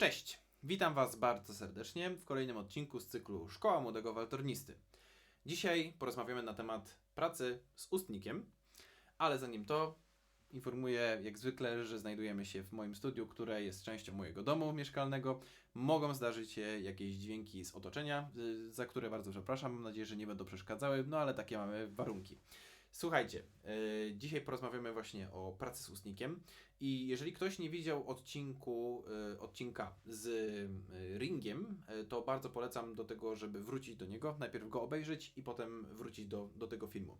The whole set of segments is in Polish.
Cześć! Witam Was bardzo serdecznie w kolejnym odcinku z cyklu Szkoła Młodego Waltornisty. Dzisiaj porozmawiamy na temat pracy z ustnikiem, ale zanim to informuję jak zwykle, że znajdujemy się w moim studiu, które jest częścią mojego domu mieszkalnego. Mogą zdarzyć się jakieś dźwięki z otoczenia, y, za które bardzo przepraszam. Mam nadzieję, że nie będą przeszkadzały, no ale takie mamy warunki. Słuchajcie, y, dzisiaj porozmawiamy właśnie o pracy z ustnikiem i jeżeli ktoś nie widział odcinku, y, odcinka z y, ringiem, to bardzo polecam do tego, żeby wrócić do niego, najpierw go obejrzeć i potem wrócić do, do tego filmu.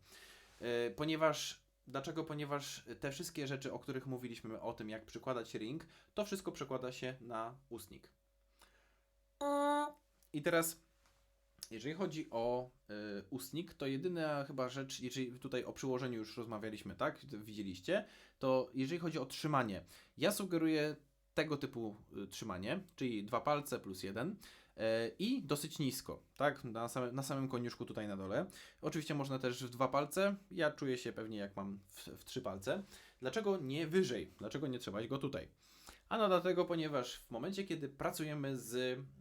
Ponieważ, dlaczego? Ponieważ te wszystkie rzeczy, o których mówiliśmy, o tym jak przykładać ring, to wszystko przekłada się na ustnik. I teraz jeżeli chodzi o y, ustnik, to jedyna chyba rzecz, jeżeli tutaj o przyłożeniu już rozmawialiśmy, tak? Widzieliście, to jeżeli chodzi o trzymanie, ja sugeruję tego typu y, trzymanie, czyli dwa palce plus jeden y, i dosyć nisko, tak? Na, same, na samym koniuszku tutaj na dole. Oczywiście można też w dwa palce, ja czuję się pewnie jak mam w, w trzy palce. Dlaczego nie wyżej? Dlaczego nie trzymać go tutaj? Ano dlatego, ponieważ w momencie, kiedy pracujemy z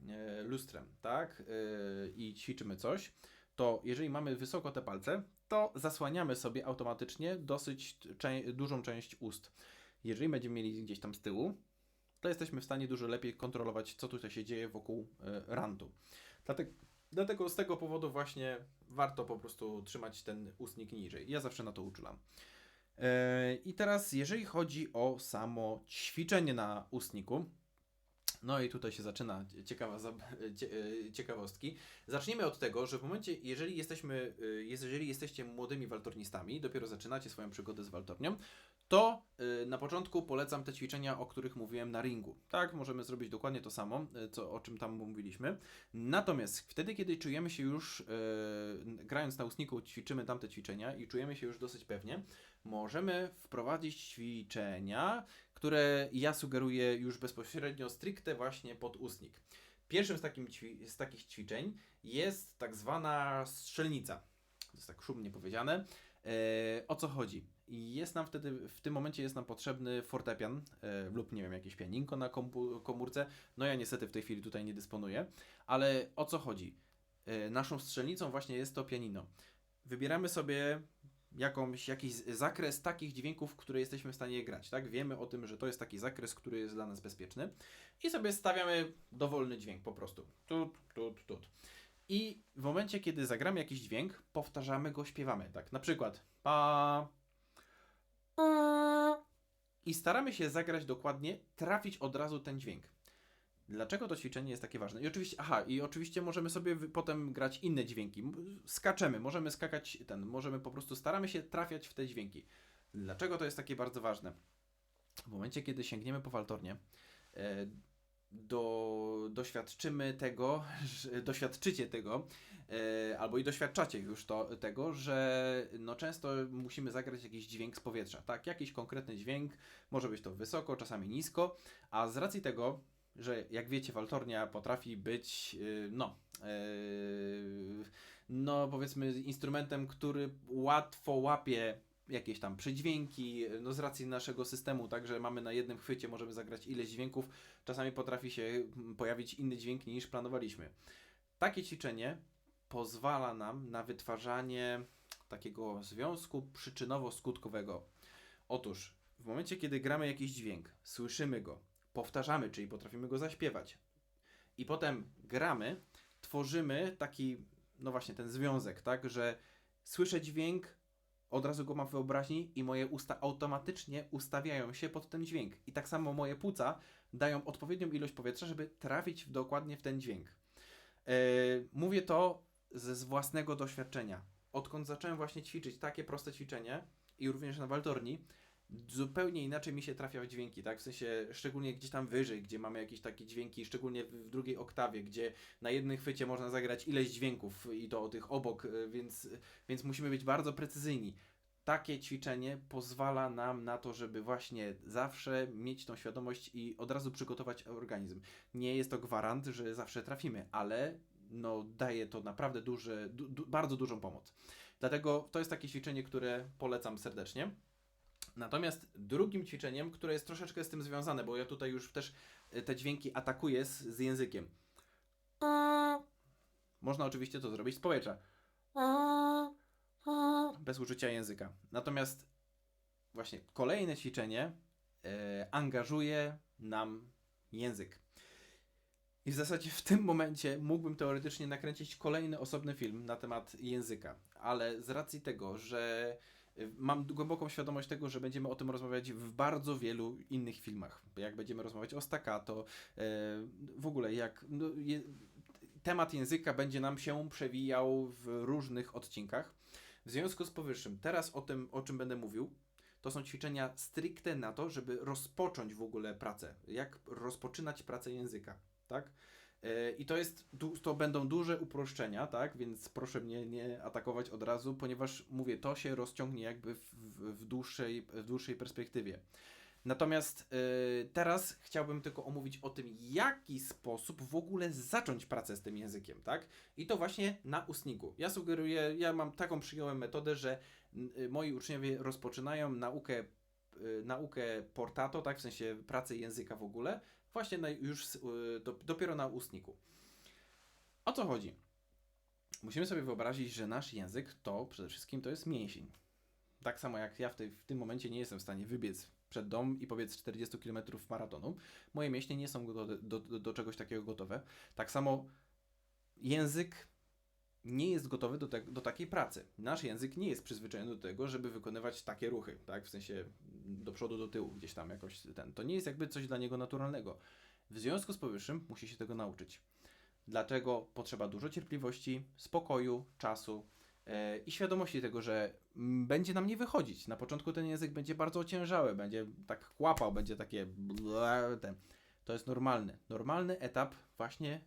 e, lustrem, tak, e, i ćwiczymy coś, to jeżeli mamy wysoko te palce, to zasłaniamy sobie automatycznie dosyć czę- dużą część ust. Jeżeli będziemy mieli gdzieś tam z tyłu, to jesteśmy w stanie dużo lepiej kontrolować, co tutaj się dzieje wokół e, rantu. Dlatego, dlatego z tego powodu właśnie warto po prostu trzymać ten ustnik niżej. Ja zawsze na to uczulam. E, I teraz, jeżeli chodzi o samo ćwiczenie na ustniku, no i tutaj się zaczyna ciekawa, e, ciekawostki. Zacznijmy od tego, że w momencie, jeżeli jesteśmy, e, jeżeli jesteście młodymi waltornistami, dopiero zaczynacie swoją przygodę z waltornią, to na początku polecam te ćwiczenia, o których mówiłem na ringu. Tak, możemy zrobić dokładnie to samo, co, o czym tam mówiliśmy. Natomiast wtedy, kiedy czujemy się już, grając na ustniku, ćwiczymy tamte ćwiczenia i czujemy się już dosyć pewnie, możemy wprowadzić ćwiczenia, które ja sugeruję już bezpośrednio, stricte właśnie pod ustnik. Pierwszym z, takim z takich ćwiczeń jest tak zwana strzelnica. To jest tak szumnie powiedziane. E, o co chodzi? Jest nam wtedy, w tym momencie jest nam potrzebny fortepian e, lub nie wiem, jakieś pianinko na komórce. No ja niestety w tej chwili tutaj nie dysponuję, ale o co chodzi? E, naszą strzelnicą właśnie jest to pianino. Wybieramy sobie jakąś, jakiś zakres takich dźwięków, które jesteśmy w stanie grać, tak? Wiemy o tym, że to jest taki zakres, który jest dla nas bezpieczny i sobie stawiamy dowolny dźwięk po prostu. Tut, tut, tut. I w momencie, kiedy zagramy jakiś dźwięk, powtarzamy go, śpiewamy. Tak, na przykład pa. I staramy się zagrać dokładnie, trafić od razu ten dźwięk. Dlaczego to ćwiczenie jest takie ważne? I oczywiście, aha, i oczywiście możemy sobie potem grać inne dźwięki. Skaczemy, możemy skakać ten, możemy po prostu staramy się trafiać w te dźwięki. Dlaczego to jest takie bardzo ważne? W momencie, kiedy sięgniemy po waltornię, e, do, doświadczymy tego, że, doświadczycie tego, e, albo i doświadczacie już to, tego, że no często musimy zagrać jakiś dźwięk z powietrza, tak? Jakiś konkretny dźwięk, może być to wysoko, czasami nisko, a z racji tego, że jak wiecie, waltornia potrafi być, y, no, y, no powiedzmy instrumentem, który łatwo łapie jakieś tam przydźwięki, no z racji naszego systemu, także mamy na jednym chwycie, możemy zagrać ileś dźwięków, czasami potrafi się mm, pojawić inny dźwięk niż planowaliśmy. Takie ćwiczenie pozwala nam na wytwarzanie takiego związku przyczynowo-skutkowego. Otóż w momencie, kiedy gramy jakiś dźwięk, słyszymy go, powtarzamy, czyli potrafimy go zaśpiewać i potem gramy, tworzymy taki, no właśnie ten związek, tak, że słyszę dźwięk, od razu go mam w wyobraźni i moje usta automatycznie ustawiają się pod ten dźwięk. I tak samo moje płuca dają odpowiednią ilość powietrza, żeby trafić dokładnie w ten dźwięk. Yy, mówię to ze z własnego doświadczenia. Odkąd zacząłem właśnie ćwiczyć takie proste ćwiczenie i również na waltorni, zupełnie inaczej mi się trafia w dźwięki, tak? W sensie szczególnie gdzieś tam wyżej, gdzie mamy jakieś takie dźwięki, szczególnie w, drugiej oktawie, gdzie na jednym chwycie można zagrać ileś dźwięków i to tych obok, y, więc, więc musimy być bardzo precyzyjni. Takie ćwiczenie pozwala nam na to, żeby właśnie zawsze mieć tą świadomość i od razu przygotować organizm. Nie jest to gwarant, że zawsze trafimy, ale no, daje to naprawdę duży, du, du, bardzo dużą pomoc. Dlatego to jest takie ćwiczenie, które polecam serdecznie. Natomiast drugim ćwiczeniem, które jest troszeczkę z tym związane, bo ja tutaj już też y, te dźwięki atakuję z, z językiem. Można oczywiście to zrobić z powietrza. Bez użycia języka. Natomiast właśnie kolejne ćwiczenie e, angażuje nam język. I w zasadzie w tym momencie mógłbym teoretycznie nakręcić kolejny osobny film na temat języka, ale z racji tego, że mam głęboką świadomość tego, że będziemy o tym rozmawiać w bardzo wielu innych filmach. Jak będziemy rozmawiać o staccato, e, w ogóle jak no, je, temat języka będzie nam się przewijał w różnych odcinkach. W związku z powyższym, teraz o tym, o czym będę mówił, to są ćwiczenia stricte na to, żeby rozpocząć w ogóle pracę. Jak rozpoczynać pracę języka, tak? E, I to jest, to będą duże uproszczenia, tak? Więc proszę mnie nie atakować od razu, ponieważ mówię, to się rozciągnie jakby w, w, dłuższej, w dłuższej perspektywie. Natomiast e, teraz chciałbym tylko omówić o tym, jaki sposób w ogóle zacząć pracę z tym językiem, tak? I to właśnie na ustniku. Ja sugeruję, ja mam taką przyjąłem metodę, że y, moi uczniowie rozpoczynają naukę, y, naukę portato, tak, w sensie pracy języka w ogóle, właśnie na, już y, do, dopiero na ustniku. O co chodzi? Musimy sobie wyobrazić, że nasz język to przede wszystkim to jest mięsień. Tak samo jak ja w, tej, w tym momencie nie jestem w stanie wybiec przed dom i powiedz 40 km maratonu. Moje mięśnie nie są do, do, do, do czegoś takiego gotowe. Tak samo język nie jest gotowy do, te, do takiej pracy. Nasz język nie jest przyzwyczajony do tego, żeby wykonywać takie ruchy, tak? W sensie do przodu, do tyłu, gdzieś tam jakoś ten. To nie jest jakby coś dla niego naturalnego. W związku z powyższym musi się tego nauczyć. Dlatego potrzeba dużo cierpliwości, spokoju, czasu e, i świadomości tego, że mm, będzie nam nie wychodzić. Na początku ten język będzie bardzo ociężały, będzie tak kłapał, będzie takie ble, ten. To jest normalny, normalny etap właśnie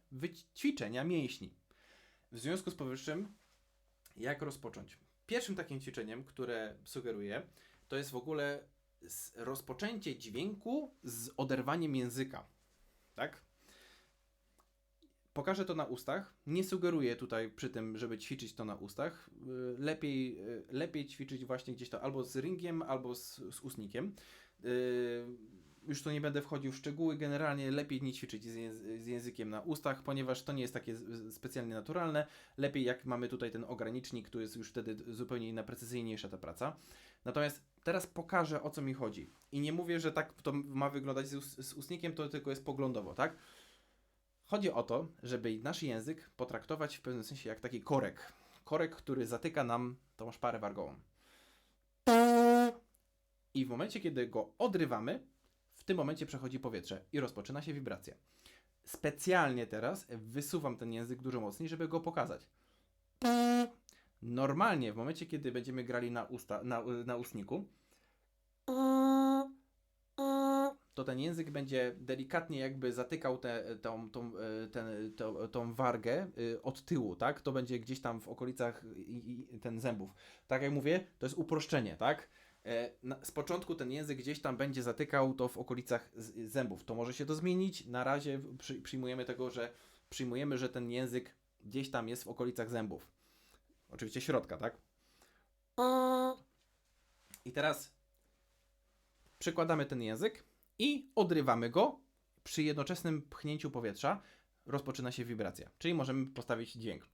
ćwiczenia mięśni. W związku z powyższym, jak rozpocząć? Pierwszym takim ćwiczeniem, które sugeruję, to jest w ogóle rozpoczęcie dźwięku z oderwaniem języka. Tak? Pokażę to na ustach. Nie sugeruję tutaj przy tym, żeby ćwiczyć to na ustach. Y, Lepiej, y, lepiej ćwiczyć właśnie gdzieś to albo z ringiem, albo z, z ustnikiem. Już tu nie będę wchodził w szczegóły. Generalnie lepiej nie ćwiczyć z, z językiem na ustach, ponieważ to nie jest takie specjalnie naturalne. Lepiej jak mamy tutaj ten ogranicznik, tu jest już wtedy zupełnie inna, precyzyjniejsza ta praca. Natomiast teraz pokażę o co mi chodzi. I nie mówię, że tak to ma wyglądać z, z ustnikiem, to tylko jest poglądowo, tak? Chodzi o to, żeby nasz język potraktować w pewnym sensie jak taki korek. Korek, który zatyka nam tą szparę wargową. I w momencie, kiedy go odrywamy, w tym momencie przechodzi powietrze i rozpoczyna się wibracja. Specjalnie teraz wysuwam ten język dużo mocniej, żeby go pokazać. Normalnie, w momencie, kiedy będziemy grali na, usta, na, na ustniku, to ten język będzie delikatnie jakby zatykał tę tą, tą, e, ten, tą, tą wargę y, od tyłu, tak? To będzie gdzieś tam w okolicach ten zębów. Tak jak mówię, to jest uproszczenie, tak? E, z początku ten język gdzieś tam będzie zatykał to w okolicach zębów. To może się to zmienić. Na razie przy, przyjmujemy tego, że przyjmujemy, że ten język gdzieś tam jest w okolicach zębów. Oczywiście środka, tak? I teraz przykładamy ten język i odrywamy go. Przy jednoczesnym pchnięciu powietrza rozpoczyna się wibracja, czyli możemy postawić dźwięk.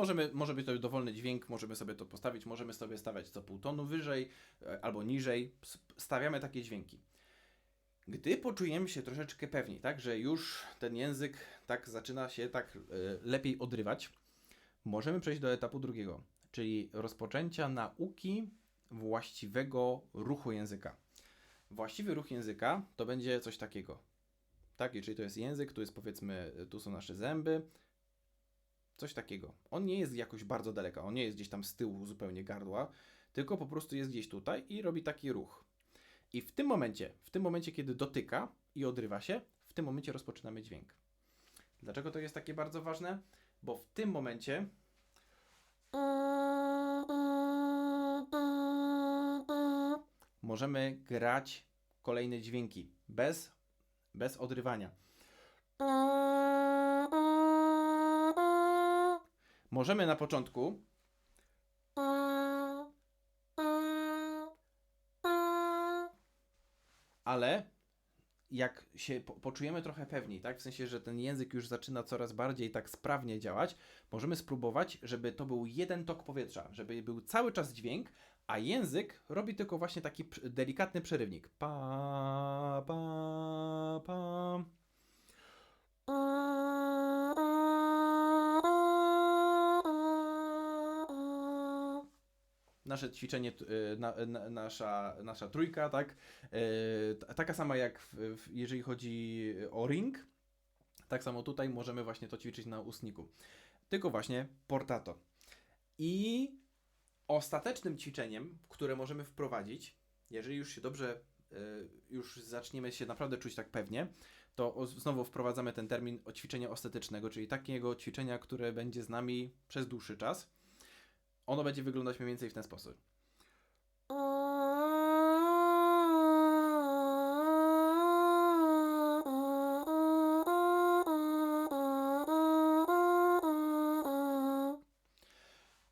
Możemy, może być to dowolny dźwięk, możemy sobie to postawić, możemy sobie stawiać co pół tonu wyżej e, albo niżej. Stawiamy takie dźwięki. Gdy poczujemy się troszeczkę pewniej, tak, że już ten język tak zaczyna się tak e, lepiej odrywać, możemy przejść do etapu drugiego, czyli rozpoczęcia nauki właściwego ruchu języka. Właściwy ruch języka to będzie coś takiego. Tak, czyli to jest język, tu jest powiedzmy, tu są nasze zęby, coś takiego. On nie jest jakoś bardzo daleka, on nie jest gdzieś tam z tyłu zupełnie gardła, tylko po prostu jest gdzieś tutaj i robi taki ruch. I w tym momencie, w tym momencie, kiedy dotyka i odrywa się, w tym momencie rozpoczynamy dźwięk. Dlaczego to jest takie bardzo ważne? Bo w tym momencie możemy grać kolejne dźwięki bez, bez odrywania. Możemy na początku ale jak się po, poczujemy trochę pewniej, tak? W sensie, że ten język już zaczyna coraz bardziej tak sprawnie działać, możemy spróbować, żeby to był jeden tok powietrza, żeby był cały czas dźwięk, a język robi tylko właśnie taki delikatny przerywnik. Pa, pa, pa. Nasze ćwiczenie, y, na, na, nasza, nasza trójka, tak? Y, Taka sama jak w, w, jeżeli chodzi o ring, tak samo tutaj możemy właśnie to ćwiczyć na ustniku. Tylko właśnie portato. I ostatecznym ćwiczeniem, które możemy wprowadzić, jeżeli już się dobrze, y, już zaczniemy się naprawdę czuć tak pewnie, to znowu wprowadzamy ten termin ćwiczenia ostatecznego, czyli takiego ćwiczenia, które będzie z nami przez dłuższy czas. Ono będzie wyglądać mniej więcej w ten sposób.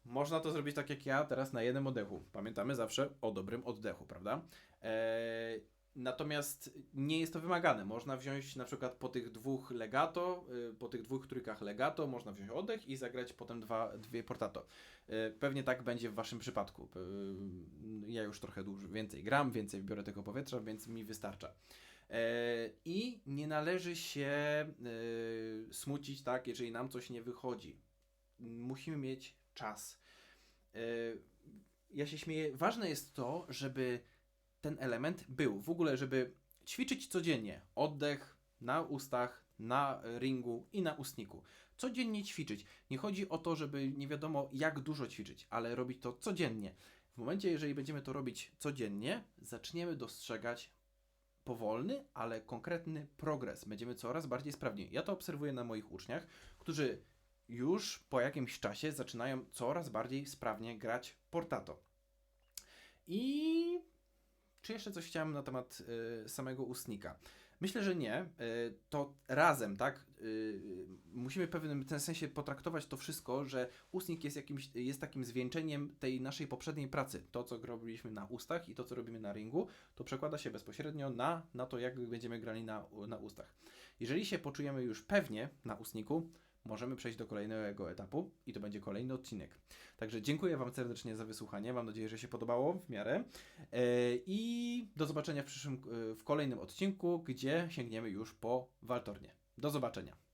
Można to zrobić tak jak ja teraz na jednym oddechu. Pamiętamy zawsze o dobrym oddechu, prawda? Eee, natomiast nie jest to wymagane. Można wziąć na przykład po tych dwóch legato, y, po tych dwóch trójkach legato, można wziąć oddech i zagrać potem dwa, dwie portato. E, Pewnie tak będzie w Waszym przypadku. E, Ja już trochę dłużej, więcej gram, więcej biorę tego powietrza, więc mi wystarcza. E, I nie należy się smucić, tak, jeżeli nam coś nie wychodzi. Musimy mieć czas. E, Ja się śmieję. Ważne jest to, żeby ten element był. W ogóle, żeby ćwiczyć codziennie. Oddech na ustach, na ringu i na ustniku. Codziennie ćwiczyć. Nie chodzi o to, żeby nie wiadomo jak dużo ćwiczyć, ale robić to codziennie. W momencie, jeżeli będziemy to robić codziennie, zaczniemy dostrzegać powolny, ale konkretny progres. Będziemy coraz bardziej sprawni. Ja to obserwuję na moich uczniach, którzy już po jakimś czasie zaczynają coraz bardziej sprawnie grać portato. I czy jeszcze coś chciałem na temat y, samego ustnika? Myślę, że nie. Y, to razem, tak? Y, musimy w pewnym ten sensie potraktować to wszystko, że ustnik jest, jakimś, jest takim zwieńczeniem tej naszej poprzedniej pracy. To, co robiliśmy na ustach i to, co robimy na ringu, to przekłada się bezpośrednio na, na to, jak będziemy grali na, na ustach. Jeżeli się poczujemy już pewnie na ustniku, możemy przejść do kolejnego etapu i to będzie kolejny odcinek. Także dziękuję Wam serdecznie za wysłuchanie. Mam nadzieję, że się podobało w miarę. E, I do zobaczenia w przyszłym, e, w kolejnym odcinku, gdzie sięgniemy już po Waltornie. Do zobaczenia.